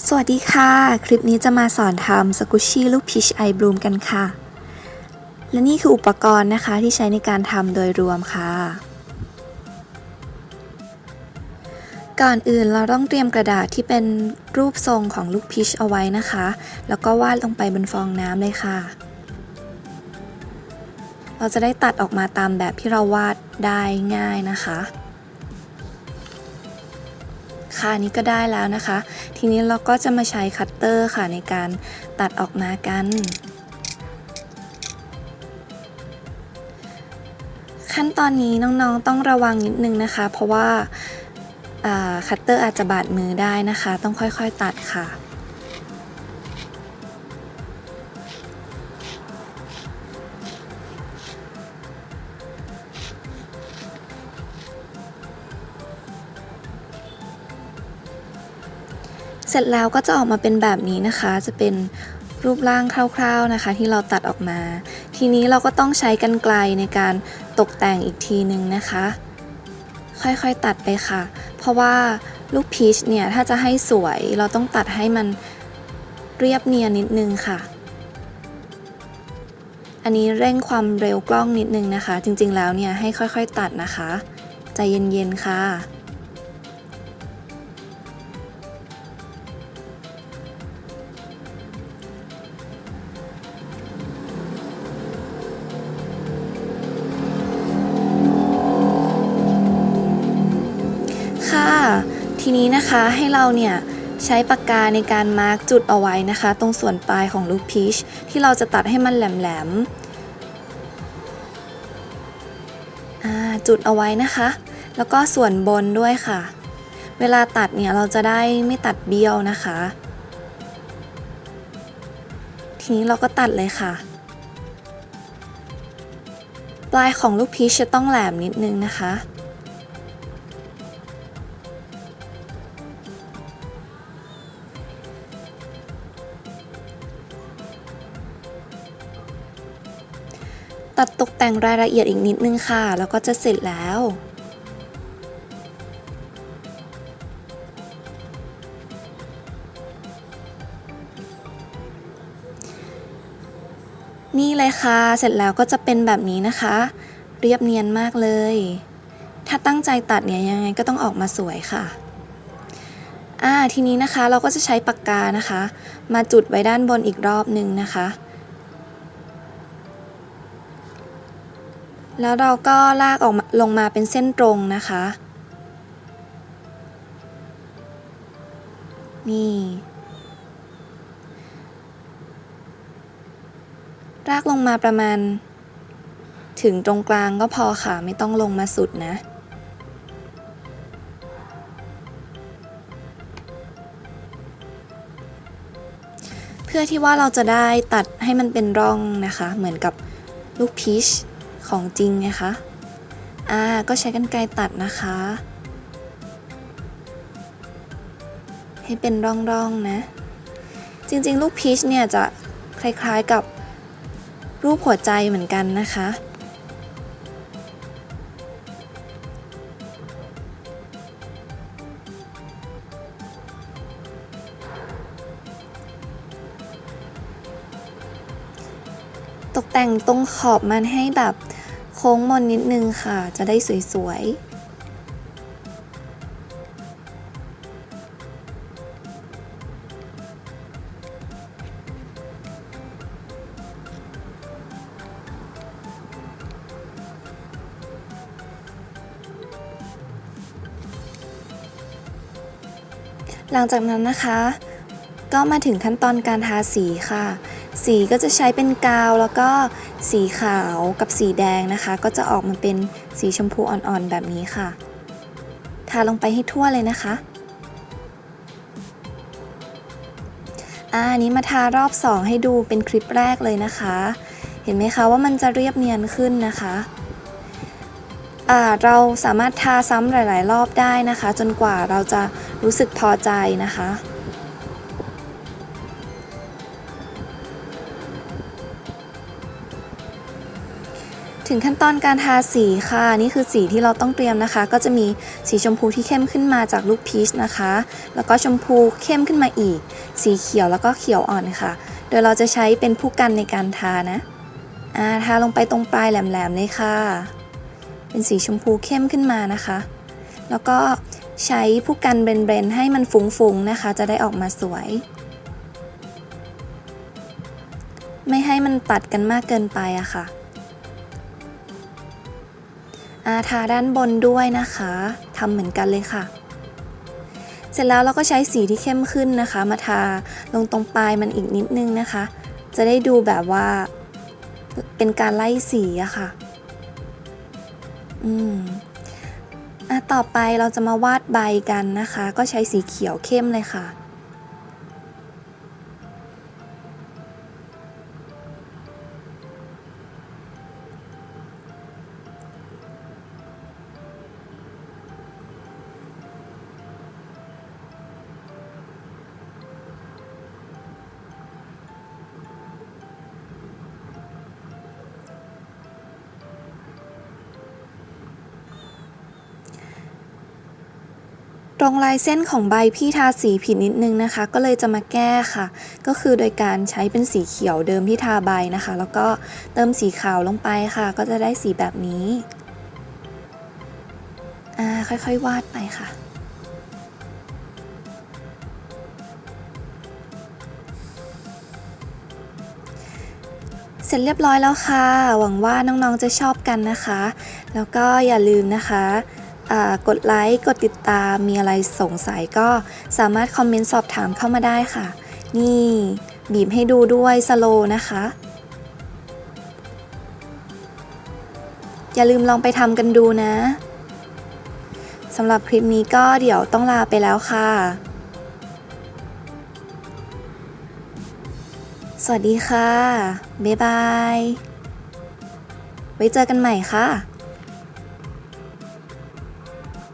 สวัสดีค่ะ คลิปนี้จะมาสอนทำสกุชชี่ลูกพีชไอบลูมกันค่ะ และนี่คืออุปกรณ์นะคะที่ใช้ในการทำโดยรวมค่ะ ก่อนอื่นเราต้องเตรียมกระดาษที่เป็นรูปทรงของลูกพีชเอาไว้นะคะ แล้วก็วาดลงไปบนฟองน้ำเลยค่ะ เราจะได้ตัดออกมาตามแบบที่เราวาดได้ง่ายนะคะ ค่ะนี้ก็ได้แล้วนะคะ ทีนี้เราก็จะมาใช้คัตเตอร์ค่ะในการตัดออกมากัน ขั้นตอนนี้น้องๆต้องระวังนิดนึงนะคะ เพราะว่าคัตเตอร์อาจจะบาดมือได้นะคะ ต้องค่อยๆตัดค่ะ เสร็จแล้วก็จะออกมาเป็นแบบนี้นะคะ จะเป็นรูปร่างคร่าวๆนะคะ ที่เราตัดออกมา ทีนี้เราก็ต้องใช้กรรไกรในการตกแต่งอีกทีนึงนะคะ ค่อยๆตัดไปค่ะ เพราะว่าลูกพีชเนี่ยถ้าจะให้สวยเราต้องตัดให้มันเรียบเนียนนิดนึงค่ะ อันนี้เร่งความเร็วกล้องนิดนึงนะคะ จริงๆแล้วเนี่ยให้ค่อยๆตัดนะคะ ใจเย็นๆค่ะ ทีนี้นะคะให้เราเนี่ยใช้ปากกาในการมาร์กจุดเอาไว้นะคะ ตรงส่วนปลายของลูกพีชที่เราจะตัดให้มันแหลมๆจุดเอาไว้นะคะ แล้วก็ส่วนบนด้วยค่ะ เวลาตัดเนี่ยเราจะได้ไม่ตัดเบี้ยวนะคะ ทีนี้เราก็ตัดเลยค่ะ ปลายของลูกพีชจะต้องแหลมนิดนึงนะคะ ตัดตกแต่งรายละเอียดอีกนิดนึงค่ะ แล้วก็จะเสร็จแล้วนี่เลยค่ะ เสร็จแล้วก็จะเป็นแบบนี้นะคะ เรียบเนียนมากเลย ถ้าตั้งใจตัดเนี่ยยังไงก็ต้องออกมาสวยค่ะ อ่า ทีนี้นะคะเราก็จะใช้ปากกานะคะ มาจุดไว้ด้านบนอีกรอบหนึ่งนะคะ แล้วเราก็ลากออกลงมาเป็นเส้นตรงนะคะ นี่ ลากลงมาประมาณ ถึงตรงกลางก็พอค่ะ ไม่ต้องลงมาสุดนะเพื่อที่ว่าเราจะได้ตัดให้มันเป็นร่องนะคะ เหมือนกับลูกพีช ของจริงไงคะ อ่า ก็ใช้กันไกรตัดนะคะ ให้เป็นร่องๆนะ จริงๆ ลูกพีชเนี่ยจะคล้ายๆกับรูปหัวใจเหมือนกันนะคะ ตกแต่งตรงขอบมันให้แบบโค้งมนนิดนึงค่ะ จะได้สวยๆหลังจากนั้นนะคะ ก็มาถึงขั้นตอนการทาสีค่ะ สีก็จะใช้เป็นกาวแล้วก็สีขาวกับสีแดงนะคะ ก็จะออกมาเป็นสีชมพูอ่อนๆแบบนี้ค่ะ ทาลงไปให้ทั่วเลยนะคะอันนี้มาทารอบ 2 ให้ดูเป็นคลิปแรกเลยนะคะ เห็นไหมคะว่ามันจะเรียบเนียนขึ้นนะคะเราสามารถทาซ้ำหลาย ๆ รอบได้นะคะ จนกว่าเราจะรู้สึกพอใจนะคะ ถึงขั้นตอนการทาสีค่ะ นี่คือสีที่เราต้องเตรียมนะคะ ก็จะมีสีชมพูที่เข้มขึ้นมาจากลูกพีชนะคะ แล้วก็ชมพูเข้มขึ้นมาอีก สีเขียวแล้วก็เขียวอ่อนค่ะ โดยเราจะใช้เป็นผู้กันในการทานะอ่าทาลงไปตรงปลายแหลมๆเลยค่ะ เป็นสีชมพูเข้มขึ้นมานะคะ แล้วก็ใช้ผู้กันเบรนๆให้มันฟุ้งๆนะคะ จะได้ออกมาสวย ไม่ให้มันตัดกันมากเกินไปอะค่ะ อาทาด้านบนด้วยนะคะทำเหมือนกันเลยค่ะ เสร็จแล้วเราก็ใช้สีที่เข้มขึ้นนะคะ มาทาลงตรงปลายมันอีกนิดนึงนะคะ จะได้ดูแบบว่าเป็นการไล่สีอะค่ะ อืมอะต่อไปเราจะมาวาดใบกันนะคะ ก็ใช้สีเขียวเข้มเลยค่ะ ตรงลายเส้นของใบพี่ทาสีผิดนิดนึงนะคะ ก็เลยจะมาแก้ค่ะ ก็คือโดยการใช้เป็นสีเขียวเดิมที่ทาใบนะคะ แล้วก็เติมสีขาวลงไปค่ะ ก็จะได้สีแบบนี้อ่าค่อยๆวาดไปค่ะเสร็จเรียบร้อยแล้วค่ะ หวังว่าน้องๆจะชอบกันนะคะ แล้วก็อย่าลืมนะคะ กดไลค์ กดติดตาม มีอะไรสงสัยก็สามารถคอมเมนต์สอบถามเข้ามาได้ค่ะ นี่บีบให้ดูด้วยสโลนะคะ อย่าลืมลองไปทำกันดูนะสำหรับคลิปนี้ก็เดี๋ยวต้องลาไปแล้วค่ะ สวัสดีค่ะ บ๊ายบาย ไว้เจอกันใหม่ค่ะ